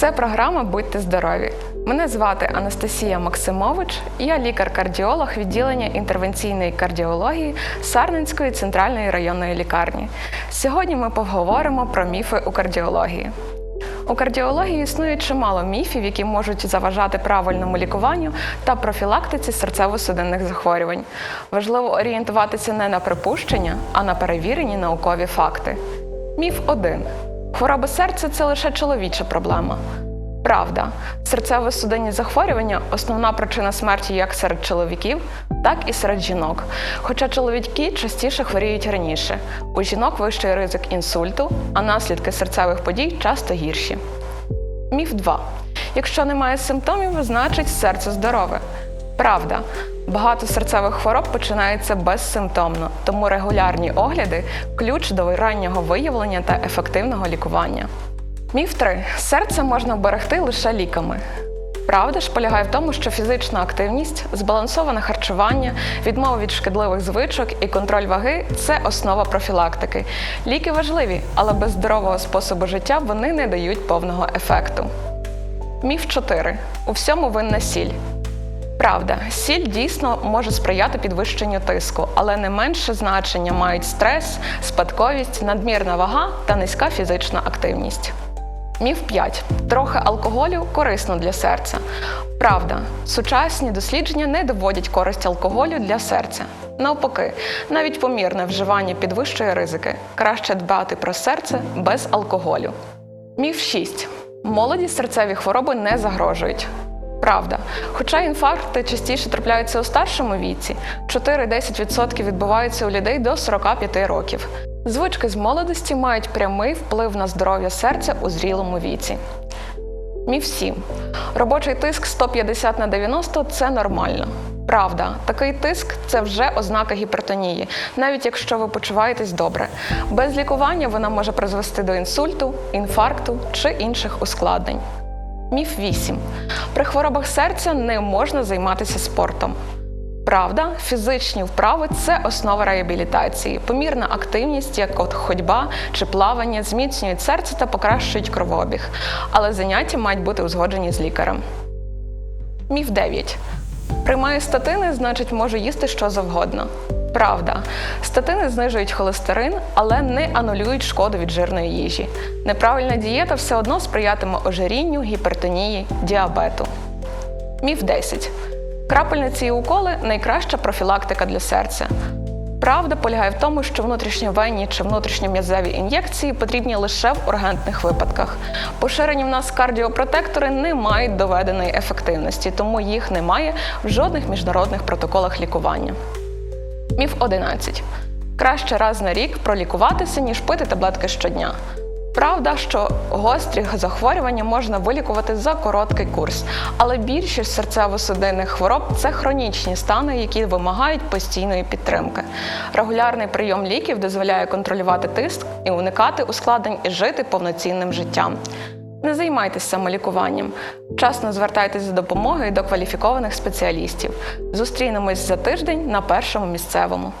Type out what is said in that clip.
Це програма Будьте здорові. Мене звати Анастасія Максимович, я лікар-кардіолог відділення інтервенційної кардіології Сарненської центральної районної лікарні. Сьогодні ми поговоримо про міфи у кардіології. У кардіології існує чимало міфів, які можуть заважати правильному лікуванню та профілактиці серцево-судинних захворювань. Важливо орієнтуватися не на припущення, а на перевірені наукові факти. Міф 1. Хвороба серця це лише чоловіча проблема. Правда, серцево-судинні захворювання основна причина смерті як серед чоловіків, так і серед жінок. Хоча чоловіки частіше хворіють раніше. У жінок вищий ризик інсульту, а наслідки серцевих подій часто гірші. Міф 2. Якщо немає симптомів, значить серце здорове. Правда, багато серцевих хвороб починається безсимптомно, тому регулярні огляди ключ до раннього виявлення та ефективного лікування. Міф 3. Серце можна вберегти лише ліками. Правда ж полягає в тому, що фізична активність, збалансоване харчування, відмова від шкідливих звичок і контроль ваги це основа профілактики. Ліки важливі, але без здорового способу життя вони не дають повного ефекту. Міф 4. У всьому винна сіль. Правда, сіль дійсно може сприяти підвищенню тиску, але не менше значення мають стрес, спадковість, надмірна вага та низька фізична активність. Міф 5. Трохи алкоголю корисно для серця. Правда, сучасні дослідження не доводять користь алкоголю для серця. Навпаки, навіть помірне вживання підвищує ризики. Краще дбати про серце без алкоголю. Міф 6. Молоді серцеві хвороби не загрожують. Правда, хоча інфаркти частіше трапляються у старшому віці, 4-10% відбуваються у людей до 45 років. Звички з молодості мають прямий вплив на здоров'я серця у зрілому віці. Міф 7. Робочий тиск 150 на 90 це нормально. Правда, такий тиск це вже ознака гіпертонії, навіть якщо ви почуваєтесь добре. Без лікування вона може призвести до інсульту, інфаркту чи інших ускладнень. Міф 8. При хворобах серця не можна займатися спортом. Правда, фізичні вправи це основа реабілітації. Помірна активність, як от ходьба чи плавання, зміцнюють серце та покращують кровообіг. Але заняття мають бути узгоджені з лікарем. Міф 9. Приймаю статини, значить можу їсти що завгодно. Правда, статини знижують холестерин, але не анулюють шкоду від жирної їжі. Неправильна дієта все одно сприятиме ожирінню, гіпертонії, діабету. Міф 10. Крапельниці і уколи найкраща профілактика для серця. Правда полягає в тому, що внутрішньовенні чи внутрішньом'язеві ін'єкції потрібні лише в ургентних випадках. Поширені в нас кардіопротектори не мають доведеної ефективності, тому їх немає в жодних міжнародних протоколах лікування. Міф 11. Краще раз на рік пролікуватися, ніж пити таблетки щодня. Правда, що гострі захворювання можна вилікувати за короткий курс, але більшість серцево-судинних хвороб це хронічні стани, які вимагають постійної підтримки. Регулярний прийом ліків дозволяє контролювати тиск і уникати ускладнень і жити повноцінним життям. Не займайтеся самолікуванням. Вчасно звертайтеся за допомогою до кваліфікованих спеціалістів. Зустрінемось за тиждень на першому місцевому.